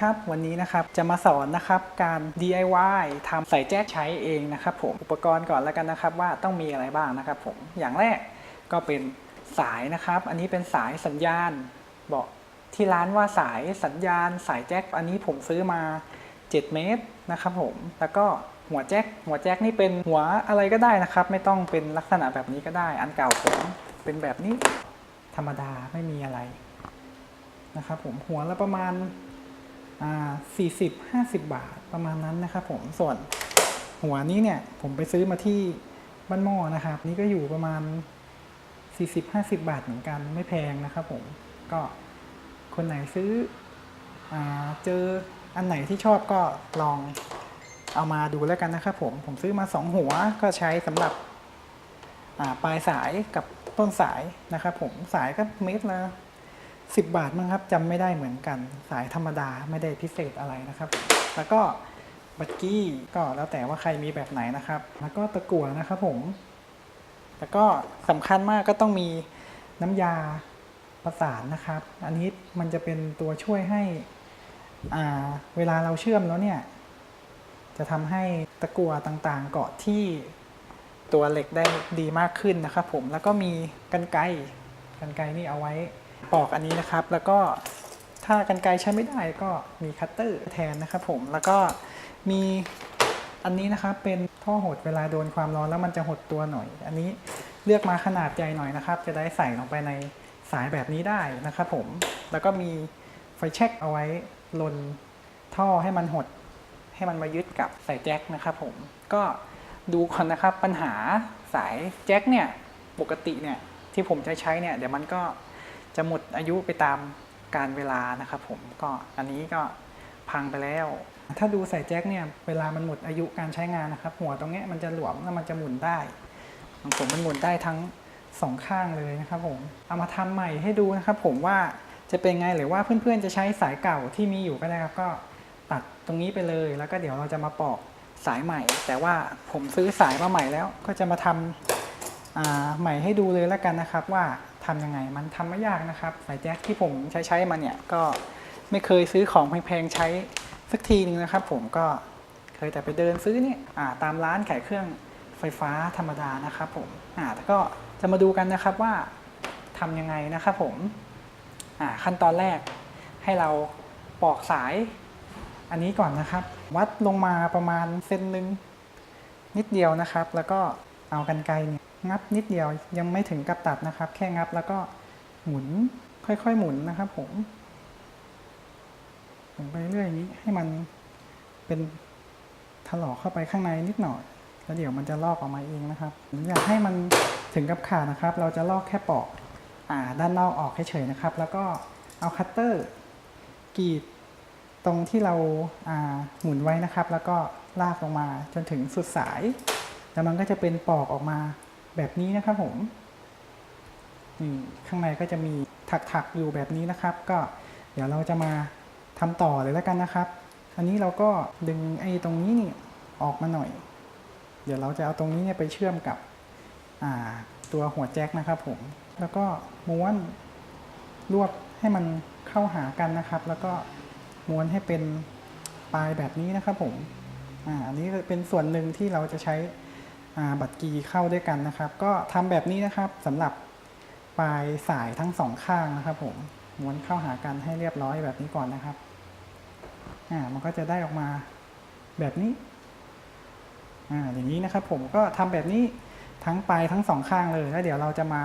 ครับ วันนี้นะครับจะมาสอนนะครับการ DIY ทำใส่แจ็คใช้เองนะครับผมอุปกรณ์ก่อนแล้วกันนะครับ ว่าต้องมีอะไรบ้างนะครับผมอย่างแรกก็เป็นสายนะครับ อันนี้เป็นสายสัญญาณบอกที่ร้านว่าสายสัญญาณ สายแจ็คอันนี้ผมซื้อมา 7 เมตรนะครับผมแล้วก็หัวแจ็คหัวแจ็คนี่เป็นหัวอะไรก็ได้นะครับ ไม่ต้องเป็นลักษณะแบบนี้ก็ได้ อันเก่าผมเป็นแบบนี้ธรรมดาไม่มีอะไรนะครับผมหัวละประมาณ อ่าสี่สิบห้าสิบบาทประมาณนั้นนะครับผมส่วนหัวนี้เนี่ยผมไปซื้อมาที่บ้านหม้อนะครับ นี่ก็อยู่ประมาณสี่สิบห้าสิบบาทเหมือนกันไม่แพงนะครับผมก็คนไหนซื้ออเจออันไหนที่ชอบก็ลองเอามาดูแล้วกันนะครับผมผมซื้อมาสองหัวก็ใช้สำหรับปลายสายกับต้นสายนะครับผมสายก็เมตรละ 10 บาทมั้งครับจำไม่ได้เหมือนกันสายธรรมดาไม่ได้พิเศษอะไรนะครับ แล้วก็บัตกี้ก็แล้วแต่ว่าใครมีแบบไหนนะครับ แล้วก็ตะกั่วนะครับผม แล้วก็สำคัญมากก็ต้องมีน้ำยาประสานนะครับ อันนี้มันจะเป็นตัวช่วยให้อ่าเวลาเราเชื่อมแล้วเนี่ย จะทำให้ตะกั่วต่างๆ เกาะที่ตัวเหล็กได้ดีมากขึ้นนะครับผมแล้วก็มีกันไกกันไกนี่เอาไว้ ปอกอันนี้นะครับ แล้วก็ถ้ากันไกรใช้ไม่ได้ก็มีคัตเตอร์แทนนะครับผมแล้วก็มีอันนี้นะครับเป็นท่อหดเวลาโดนความร้อนแล้วมันจะหดตัวหน่อย อันนี้เลือกมาขนาดใหญ่หน่อยนะครับ จะได้ใส่ลงไปในสายแบบนี้ได้นะครับผมแล้วก็มีไฟแช็กเอาไว้ลนท่อให้มันหด ให้มันมายึดกับสายแจ็คนะครับผมก็ดูก่อนนะครับปัญหาสายแจ็คเนี่ยปกติเนี่ยที่ผมจะใช้เนี่ยเดี๋ยวมันก็ จะหมดอายุไปตามการเวลานะครับผมก็อันนี้ก็พังไปแล้ว ถ้าดูใส่แจ็คเนี่ยเวลามันหมดอายุการใช้งานนะครับ หัวตรงนี้มันจะหลวมแล้วมันจะหมุนได้ของผมมันหมุนได้ทั้งสองข้างเลยนะครับผมเอามาทำใหม่ให้ดูนะครับ ผมว่าจะเป็นไงหรือว่าเพื่อนๆจะใช้สายเก่าที่มีอยู่ก็ได้ครับก็ตัดตรงนี้ไปเลยแล้วก็เดี๋ยวเราจะมาปอกสายใหม่ แต่ว่าผมซื้อสายมาใหม่แล้วก็จะมาทำอ่าใหม่ให้ดูเลยแล้วกันนะครับว่า ทำยังไง มันทำไม่ยากนะครับสายแจ็คที่ผมใช้ใช้มาเนี่ยก็ไม่เคยซื้อของแพงๆใช้สักทีนึงนะครับ ผมก็เคยแต่ไปเดินซื้อเนี่ยอ่าตามร้านขายเครื่องไฟฟ้าธรรมดานะครับผมอ่าแล้วก็จะมาดูกันนะครับว่าทำยังไงนะครับผมอ่าขั้นตอนแรกให้เราปอกสายอันนี้ก่อนนะครับ วัดลงมาประมาณเซนหนึ่งนิดเดียวนะครับ แล้วก็เอากันไกรเนี่ย งับนิดเดียวยังไม่ถึงกับตัดนะครับ แค่งับแล้วก็หมุนค่อยๆหมุนนะครับ ผมหมุนไปเรื่อยอย่างนี้ให้มันเป็นถลอกเข้าไปข้างในนิดหน่อย แล้วเดี๋ยวมันจะลอกออกมาเองนะครับอยากให้มันถึงกับขาดนะครับ เราจะลอกแค่ปอกอ่าด้านนอกออกเฉยๆนะครับ แล้วก็เอาคัตเตอร์กรีดตรงที่เราอ่าหมุนไว้นะครับ แล้วก็ลากลงมาจนถึงสุดสาย แล้วมันก็จะเป็นปอกออกมา แบบนี้นะครับผมนี่ข้างในก็จะมีถักๆอยู่แบบนี้นะครับ ก็เดี๋ยวเราจะมาทำต่อเลยแล้วกันนะครับ อันนี้เราก็ดึงไอ้ตรงนี้นี่ออกมาหน่อย เดี๋ยวเราจะเอาตรงนี้เนี่ยไปเชื่อมกับตัวหัวแจ็คนะครับผม แล้วก็ม้วนรวบให้มันเข้าหากันนะครับ แล้วก็ม้วนให้เป็นปลายแบบนี้นะครับผม อ่า อันนี้เป็นส่วนหนึ่งที่เราจะใช้ บัตรกีเข้าด้วยกันนะครับ ก็ทำแบบนี้นะครับสำหรับปลายสายทั้งสองข้างนะครับ ผมม้วนเข้าหากันให้เรียบร้อยแบบนี้ก่อนนะครับอ่ามันก็จะได้ออกมาแบบนี้อ่าอย่างนี้นะครับ ผมก็ทำแบบนี้ทั้งปลายทั้งสองข้างเลยแล้วเดี๋ยวเราจะมา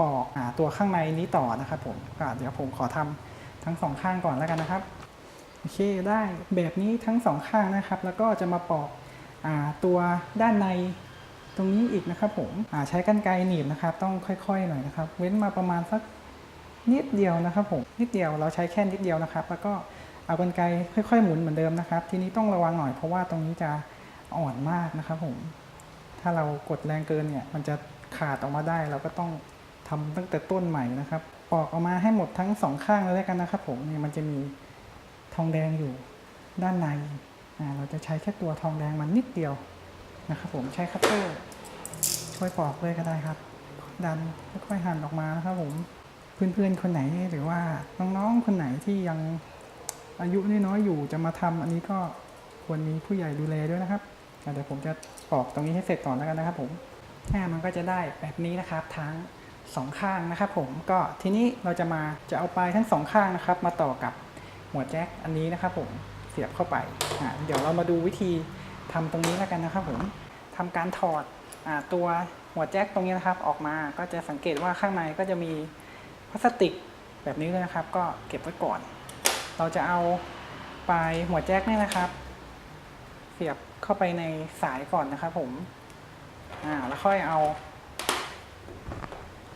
ปอกอ่าตัวข้างในนี้ต่อนะครับ ผมก็เดี๋ยวผมขอทำทั้งสองข้างก่อนแล้วกันนะครับโอเคได้แบบนี้ทั้งสองข้างนะครับ แล้วก็จะมาปอกอาตัวด้านใน ตรงนี้อีกนะครับผมใช้กรรไกรหนีบนะครับ ต้องค่อยๆหน่อยนะครับ เว้นมาประมาณสักนิดเดียวนะครับผมนิดเดียวเราใช้แค่นิดเดียวนะครับ แล้วก็เอากรรไกรค่อยๆหมุนเหมือนเดิมนะครับ ทีนี้ต้องระวังหน่อยเพราะว่าตรงนี้จะอ่อนมากนะครับผม ถ้าเรากดแรงเกินเนี่ย มันจะขาดออกมาได้เราก็ต้องทำตั้งแต่ต้นใหม่นะครับ ปอกออกมาให้หมดทั้งสองข้างเลยกันนะครับ ผมเนี่ยมันจะมีทองแดงอยู่ด้านในเราจะใช้แค่ตัวทองแดงมันนิดเดียว นะครับผมใช้คัตเตอร์ช่วยปอกเลยก็ได้ครับ ดันค่อยๆหั่นออกมานะครับผมเพื่อนๆคนไหนหรือว่าน้องๆคนไหนที่ยังอายุน้อยๆอยู่จะมาทำอันนี้ก็ควรมีผู้ใหญ่ดูแลด้วยนะครับเดี๋ยวผมจะปอกตรงนี้ให้เสร็จก่อนแล้วกันนะครับผมอ่ามันก็จะได้แบบนี้นะครับทั้งสองข้างนะครับผมก็ทีนี้เราจะมาจะเอาปลายทั้งสองข้างนะครับ มาต่อกับหัวแจ็คอันนี้นะครับผมเสียบเข้าไปอ่าเดี๋ยวเรามาดูวิธี ทำตรงนี้แล้วกันนะครับผมทำการถอดอตัวหัวแจ็คตรงนี้นะครับ ออกมาก็จะสังเกตว่าข้างในก็จะมีพลาสติกแบบนี้เลยนะครับ ก็เก็บไว้ก่อน เราจะเอาปลายหัวแจ็คเนี่ยนะครับ เสียบเข้าไปในสายก่อนนะครับ ผมอ่าแล้วค่อยเอา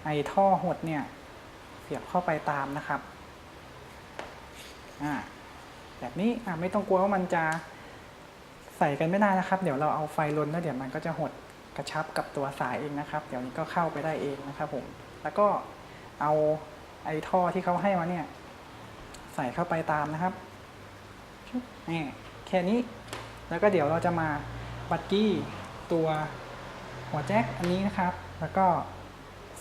ไอ้ท่อหดเนี่ย เสียบเข้าไปตามนะครับอ่าแบบนี้อ่าไม่ต้องกลัวว่ามันจะ ใส่กันไม่ได้นะครับ เดี๋ยวเราเอาไฟลนแล้วเดี๋ยวมันก็จะหดกระชับกับตัวสายเองนะครับ เดี๋ยวนี้ก็เข้าไปได้เองนะครับผม แล้วก็เอาไอ้ท่อที่เขาให้มาเนี่ย ใส่เข้าไปตามนะครับนี่แค่นี้ แล้วก็เดี๋ยวเราจะมาบัดกี้ตัวหัวแจ็คอันนี้นะครับ แล้วก็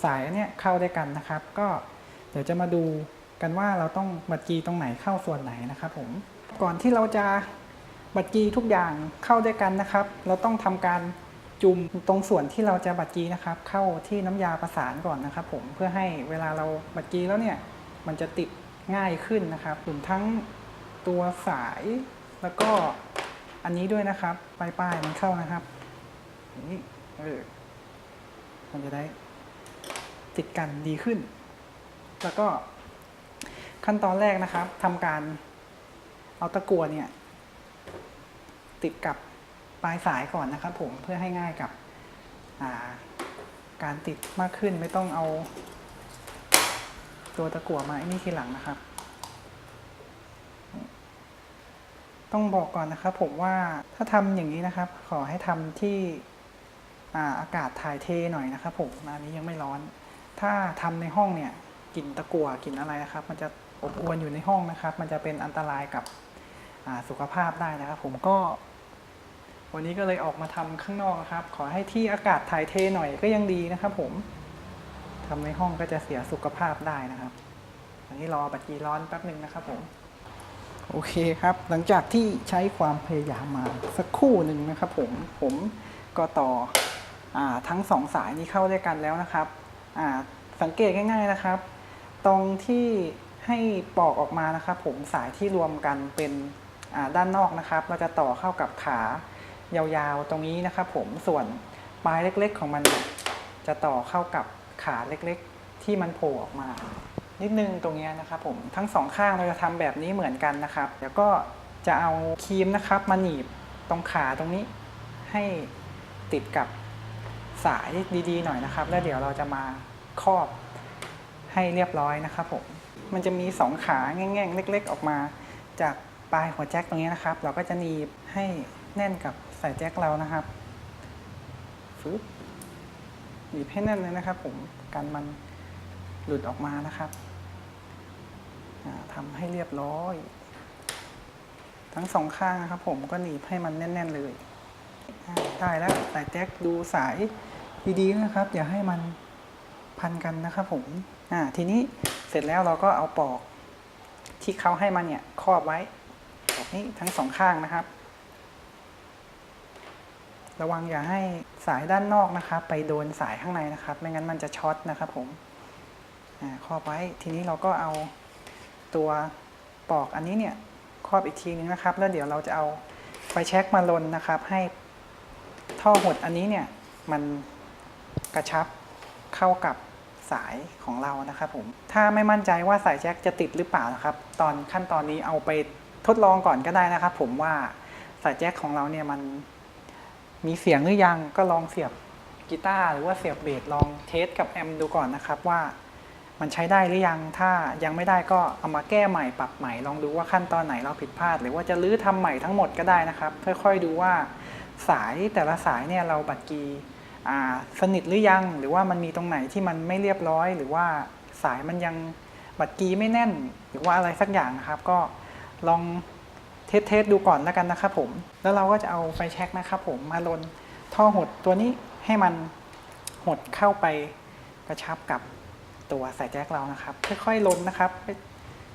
สายเนี้ยเข้าด้วยกันนะครับ ก็เดี๋ยวจะมาดูกันว่าเราต้องบัดกี้ตรงไหนเข้าส่วนไหนนะครับผม ก่อนที่เราจะ บัดกี้ทุกอย่างเข้าด้วยกันนะครับ เราต้องทำการจุ่มตรงส่วนที่เราจะบัดกี้นะครับ เข้าที่น้ำยาประสานก่อนนะครับ ผมเพื่อให้เวลาเราบัดกี้แล้วเนี่ยมันจะติดง่ายขึ้นนะครับรวมทั้งตัวสายแล้วก็อันนี้ด้วยนะครับปลายปลายมันเข้านะครับอย่างนี้เออมันจะได้ติดกันดีขึ้น แล้วก็ขั้นตอนแรกนะครับทำการเอาตะกั่วเนี่ย ติดกับปลายสายก่อนนะครับผมเพื่อให้ง่ายกับาการติดมากขึ้นไม่ต้องเอา ตัวตะกั่วมาไอ้นี่ทีหลังนะครับ ต้องบอกก่อนนะครับผมว่าถ้าทำอย่างนี้นะครับ ขอให้ทำที่อาอากาศถ่ายเทหน่อยนะครับผมอันนี้ยังไม่ร้อน ถ้าทำในห้องเนี่ยกลิ่นตะกั่วกลิ่นอะไรนะครับ มันจะอบอวนอยู่ในห้องนะครับ มันจะเป็นอันตรายกับสุขภาพได้นะครับ ผมก็ วันนี้ก็เลยออกมาทำข้างนอกครับ ขอให้ที่อากาศถ่ายเทหน่อยก็ยังดีนะครับ ผมทำในห้องก็จะเสียสุขภาพได้นะครับอันนี้รอบัตรีร้อนแป๊บหนึ่งนะครับ ผม โอเคครับ หลังจากที่ใช้ความพยายามมาสักครู่หนึ่งนะครับ ผมผมก็ต่ออทั้งสองสายนี้เข้าด้วยกันแล้วนะครับสังเกตง่าย ๆนะครับ ตรงที่ให้ปอกออกมานะครับ ผมสายที่รวมกันเป็นด้านนอกนะครับ เราจะต่อเข้ากับขา ยาวๆตรงนี้นะครับผมส่วนปลายเล็กๆของมันจะต่อเข้ากับขาเล็กๆ ที่มันโผล่ออกมา นิดนึงตรงนี้นะครับผมทั้งสองข้างเราจะทำแบบนี้เหมือนกันนะครับเดี๋ยวก็จะเอาครีมนะครับมาหนีบตรงขาตรงนี้ให้ติดกับสายดีๆ หน่อยนะครับ แล้วเดี๋ยวเราจะมาครอบให้เรียบร้อยนะครับผมมันจะมีสองขาแง่งๆเล็ก ๆ ออกมา จากปลายหัวแจ็คตรงนี้นะครับ เราก็จะหนีบให้แน่นกับ ใสายแจ็คเรานะครับฟึบหนีบให้แน่นเลยนะครับ ผมกันมันหลุดออกมานะครับอ่าทำให้เรียบร้อย ทั้งสองข้างนะครับ ผมก็หนีบให้มันแน่น ๆ เลยได้แล้วสายแจ็คดูสายดีๆนะครับ อย่าให้มันพันกันนะครับ ผมทีนี้เสร็จแล้วเราก็เอาปอกที่เขาให้มาเนี่ยครอบไว้แบบนี้ทั้งสองข้างนะครับ ระวังอย่าให้สายด้านนอกนะครับไปโดนสายข้างในนะครับ ไม่งั้นมันจะช็อตนะครับผมครอบไว้ทีนี้เราก็เอาตัวปอกอันนี้เนี่ยครอบอีกทีนึงนะครับ แล้วเดี๋ยวเราจะเอาไฟแช็กมาลนนะครับ ให้ท่อหดอันนี้เนี่ยมันกระชับเข้ากับสายของเรานะครับผมถ้าไม่มั่นใจว่าสายแจ็คจะติดหรือเปล่านะครับ ตอนขั้นตอนนี้เอาไปทดลองก่อนก็ได้นะครับ ผมว่าสายแจ็คของเราเนี่ยมัน มีเสียงหรือยังก็ลองเสียบกีตาร์หรือว่าเสียบเบสลองเทสกับแอมป์ดูก่อนนะครับว่ามันใช้ได้หรือยังถ้ายังไม่ได้ก็เอามาแก้ใหม่ปรับใหม่ลองดูว่าขั้นตอนไหนเราผิดพลาด หรือว่าจะรื้อทำใหม่ทั้งหมดก็ได้นะครับ ค่อยๆดูว่าสายแต่ละสายเนี่ยเราบัดกีอ่าสนิทหรือยัง หรือว่ามันมีตรงไหนที่มันไม่เรียบร้อย หรือว่าสายมันยังบัดกีไม่แน่น หรือว่าอะไรสักอย่างนะครับ ก็ลอง เทสเทสดูก่อนแล้วกันนะครับผม แล้วเราก็จะเอาไฟแช็กนะครับผมมาลนท่อหดตัวนี้ให้มันหดเข้าไปกระชับกับตัวสายแจ็คเรานะครับ ค่อยๆลนนะครับ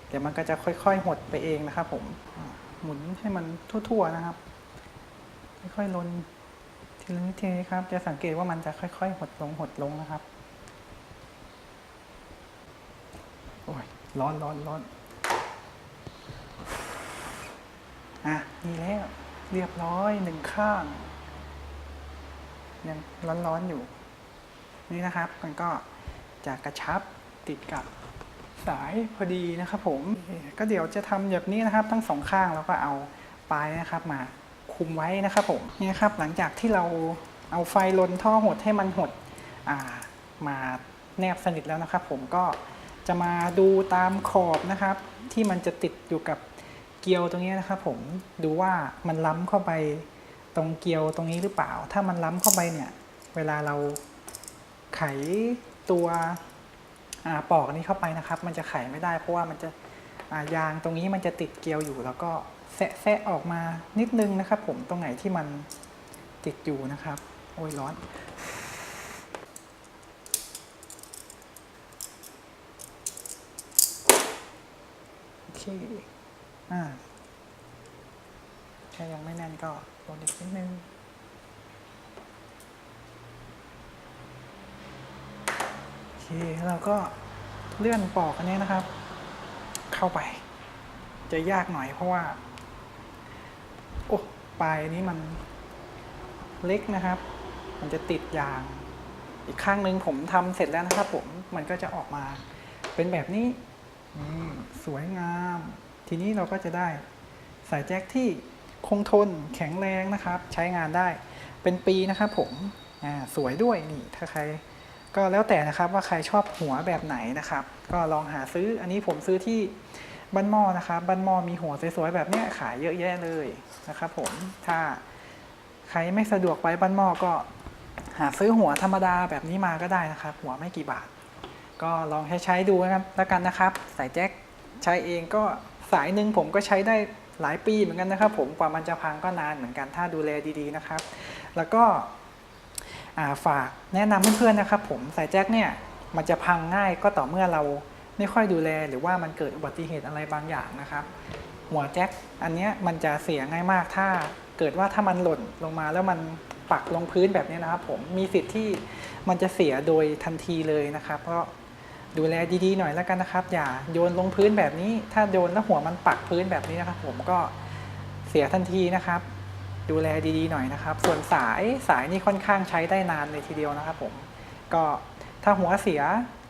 เดี๋ยวมันก็จะค่อยๆหดไปเองนะครับ ผม หมุนให้มันทั่วๆนะครับ ค่อยๆลนทีละนิดทีละครับ จะสังเกตว่ามันจะค่อยๆ หดลงหดลงนะครับ โอ้ยร้อนร้อนร้อน อะนี่แล้ว เรียบร้อยหนึ่งข้างยังร้อนๆอยู่ นี่นะครับ มันก็จะกระชับติดกับสายพอดีนะครับผม ก็เดี๋ยวจะทำแบบนี้นะครับ ทั้งสองข้างแล้วก็เอาปลายนะครับมาคุมไว้นะครับผมนี่นะครับหลังจากที่เราเอาไฟลนท่อหดให้มันหดมาแนบสนิทแล้วนะครับ ผมก็จะมาดูตามขอบนะครับ ที่มันจะติดอยู่กับ เกลียวตรงนี้นะครับผมดูว่ามันล้ำเข้าไปตรงเกลียวตรงนี้หรือเปล่า ถ้ามันล้ำเข้าไปเนี่ย เวลาเราไขตัวอปอกนี้เข้าไปนะครับ มันจะไขไม่ได้ เพราะว่ามันจะายางตรงนี้มันจะติดเกลียวอยู่ แล้วก็แซะแซะออกมานิดนึงนะครับ ผมตรงไหนที่มันติดอยู่นะครับ โอ้ยร้อนโอเค อ่าถ้ายังไม่แน่นก็ลดอีกนิดนึงโอเคเราก็เลื่อนปอกอันนี้นะครับ เข้าไป จะยากหน่อยเพราะว่า โอ้ปลายนี้มันเล็กนะครับ มันจะติดยาง อีกข้างหนึ่งผมทำเสร็จแล้วนะครับผมมันก็จะออกมาเป็นแบบนี้สวยงาม ทีนี้เราก็จะได้สายแจ็คที่คงทนแข็งแรงนะครับ ใช้งานได้เป็นปีนะครับผมอ่าสวยด้วยนี่ถ้าใครก็แล้วแต่นะครับว่าใครชอบหัวแบบไหนนะครับ ก็ลองหาซื้ออันนี้ผมซื้อที่บ้านหม้อนะครับบ้านหม้อมีหัวสวยๆแบบนี้ขายเยอะแยะเลยนะครับผมถ้าใครไม่สะดวกไปบ้านหม้อก็หาซื้อหัวธรรมดาแบบนี้มาก็ได้นะครับ หัวไม่กี่บาท ก็ลองใช้ใช้ดูแล้วกันนะครับ สายแจ็คใช้เองก็ สายหนึ่งผมก็ใช้ได้หลายปีเหมือนกันนะครับ ผมกว่ามันจะพังก็นานเหมือนกันถ้าดูแลดีๆนะครับ แล้วก็าฝากแนะนำเพื่อนๆนะครับ ผมสายแจ็คเนี่ยมันจะพังง่ายก็ต่อเมื่อเราไม่ค่อยดูแลหรือว่ามันเกิดอุบัติเหตุอะไรบางอย่างนะครับ หัวแจ็คอันเนี้ยมันจะเสียง่ายมากถ้าเกิดว่าถ้ามันหล่นลงมาแล้วมันปักลงพื้นแบบนี้นะครับ ผมมีสิทธิ์ที่มันจะเสียโดยทันทีเลยนะครับก็ ดูแลดีๆหน่อยแล้วกันนะครับ อย่าโยนลงพื้นแบบนี้ ถ้าโยนแล้วหัวมันปักพื้นแบบนี้นะครับ ผมก็เสียทันทีนะครับ ดูแลดีๆหน่อยนะครับ ส่วนสายสายนี่ค่อนข้างใช้ได้นานเลยทีเดียวนะครับ ผมก็ถ้าหัวเสีย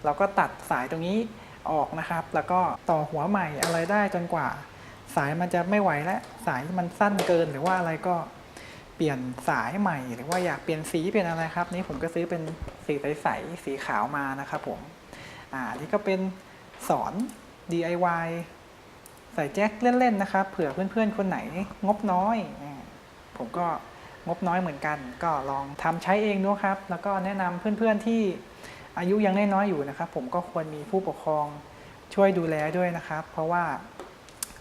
เราก็ตัดสายตรงนี้ออกนะครับ แล้วก็ต่อหัวใหม่อะไรได้จนกว่า สายมันจะไม่ไหวแล้วสายมันสั้นเกินหรือว่าอะไรก็เปลี่ยนสายใหม่ หรือว่าอยากเปลี่ยนสีเปลี่ยนอะไรครับ นี่ผมก็ซื้อเป็นสีใสๆสีขาวมานะครับผม อ่านี่ก็เป็นสอน DIY ใส่แจ็คเล่น ๆ นะครับเผื่อเพื่อน ๆ คนไหนงบน้อย ผมก็งบน้อยเหมือนกัน ก็ลองทำใช้เองดูครับ แล้วก็แนะนำเพื่อนๆที่อายุยังน้อยๆอยู่นะครับ ผมก็ควรมีผู้ปกครองช่วยดูแลด้วยนะครับ เพราะว่า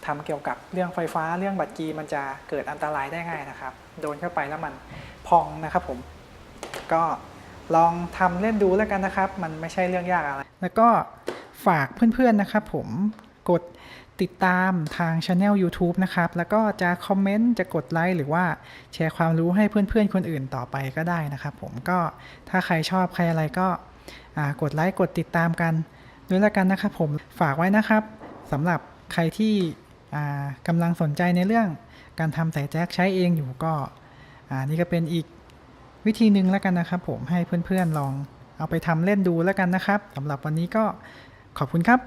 ทำเกี่ยวกับเรื่องไฟฟ้าเรื่องบัตรกีมันจะเกิดอันตรายได้ง่ายนะครับ โดนเข้าไปแล้วมันพองนะครับผมก็ ลองทำเล่นดูแล้วกันนะครับ มันไม่ใช่เรื่องยากอะไร แล้วก็ฝากเพื่อนๆนะครับผมกดติดตามทางช anel YouTube นะครับ แล้วก็จะคอมเมนต์จะกดไลค์หรือว่าแชร์ความรู้ให้เพื่อนๆ คนอื่นต่อไปก็ได้นะครับผมก็ถ้าใครชอบใครอะไรก็กดไลค์กดติดตามกันด้วยแล้วกันนะครับผมฝากไว้นะครับสำหรับใครที่กำลังสนใจในเรื่องการทำสายแจ็คใช้เองอยู่ก็นี่ก็เป็นอีก วิธีหนึ่งแล้วกันนะครับ ผมให้เพื่อนๆลองเอาไปทำเล่นดูแล้วกันนะครับสำหรับวันนี้ก็ขอบคุณครับ